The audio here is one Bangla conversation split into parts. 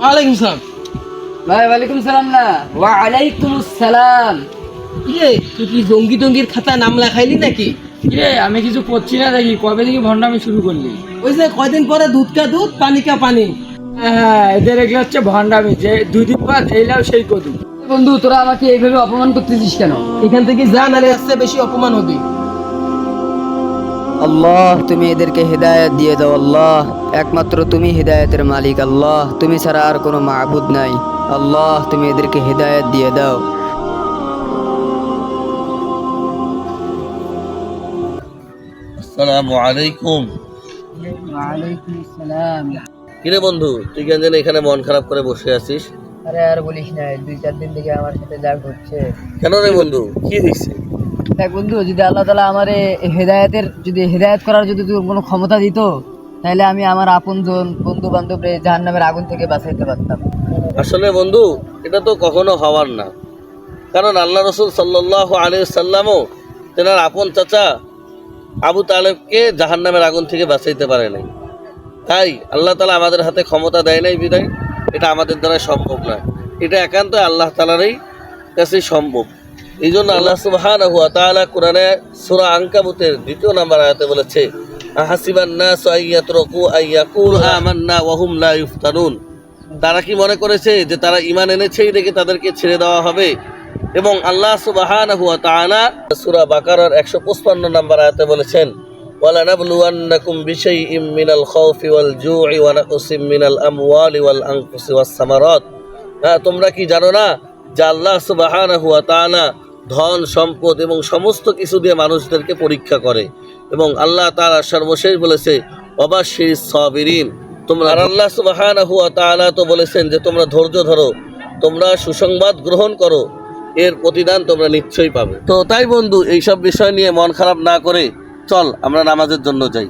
ওয়ালাইকুম সালাম। ভাই ওয়ালাইকুম সালাম না। ওয়ালাইকুম সালাম। ইয়ে তুই কি জঙ্গি টঙ্গির খাতা নাম লেখাইলি নাকি? কিরে আমি কিছু করছি না দেখি কবে থেকে ভণ্ডামি শুরু করলি? ওই যে কয়দিন পরে দুধ কা দুধ পানি কা পানি। হ্যাঁ এদের এগুলো হচ্ছে ভণ্ডামি যে দুই দিন পর যেইলাও সেই কদু বন্ধু তোরা আমাকে এইভাবে অপমান করতেছিস কেন? এখান থেকে যা নালে আসছে বেশি অপমান হবে। আল্লাহ তুমি এদেরকে হেদায়েত দিয়ে দাও আল্লাহ। একমাত্র তুমি হেদায়েতের মালিক আল্লাহ। তুমি ছাড়া আর কোনো মাহবুদ নাই। আল্লাহ তুমি এদেরকে হেদায়েত দিয়ে দাও। আসসালামু আলাইকুম। কিরে বন্ধু তুই কেন এখানে মন খারাপ করে বসে আছিস? আরে আর বলিস না দুই চার দিন থেকে আমার সাথে যা ঘটছে। কেন রে বন্ধু? কি হয়েছে দেখ বন্ধু যদি আল্লাহ তালা আমার হেদায়েতের যদি হেদায়েত করার যদি তোর কোনো ক্ষমতা দিত তাহলে আমি আমার আপনজন বন্ধু বান্ধব জাহান নামের আগুন থেকে বাঁচাইতে পারতাম। আসলে বন্ধু এটা তো কখনো হওয়ার না। কারণ আল্লাহ রসুল সাল্লাহ আলী সাল্লামও তেনার আপন চাচা আবু তালেবকে জাহান নামের আগুন থেকে বাঁচাইতে পারে নাই। তাই আল্লাহ তালা আমাদের হাতে ক্ষমতা দেয় নাই বিদায়। এটা আমাদের দ্বারা সম্ভব নয়। এটা একান্ত আল্লাহ তালারই কাছে সম্ভব। এই জন্য আল্লাহ সুবহান হুয়া তাআলা কোরআনে সূরা আনকাবুতের দ্বিতীয় নাম্বার আয়াতে বলেছে আমান্না তারা কি মনে করেছে যে তারা ঈমান এনেছেই দেখে তাদেরকে ছেড়ে দেওয়া হবে? এবং আল্লাহ সুবহানাহু ওয়া তাআলা সূরা বাকারার 155 নাম্বার আয়াতে বলেছেন মিনাল খাউফি ওয়াল জু'i ওয়া নাকসিম মিনাল আমওয়ালি ওয়াল আনফুসি হ্যাঁ তোমরা কি জানো না যে আল্লাহ সুবহানাহু ওয়া তাআলা ধন, সম্পদ এবং সমস্ত কিছু দিয়ে মানুষদেরকে পরীক্ষা করে এবং আল্লাহ তাআলা সর্বশেষ বলেছে, অবাশির সাবিরিন। তোমরা আল্লাহ সুবহানাহু ওয়া তাআলা তো বলেছেন যে, তোমরা ধৈর্য ধরো, তোমরা সুসংবাদ গ্রহণ করো, এর প্রতিদান তোমরা নিশ্চয়ই পাবে। তো তাই বন্ধু, এইসব বিষয় নিয়ে মন খারাপ না করে চল আমরা নামাজের জন্য যাই।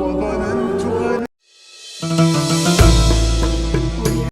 وظننت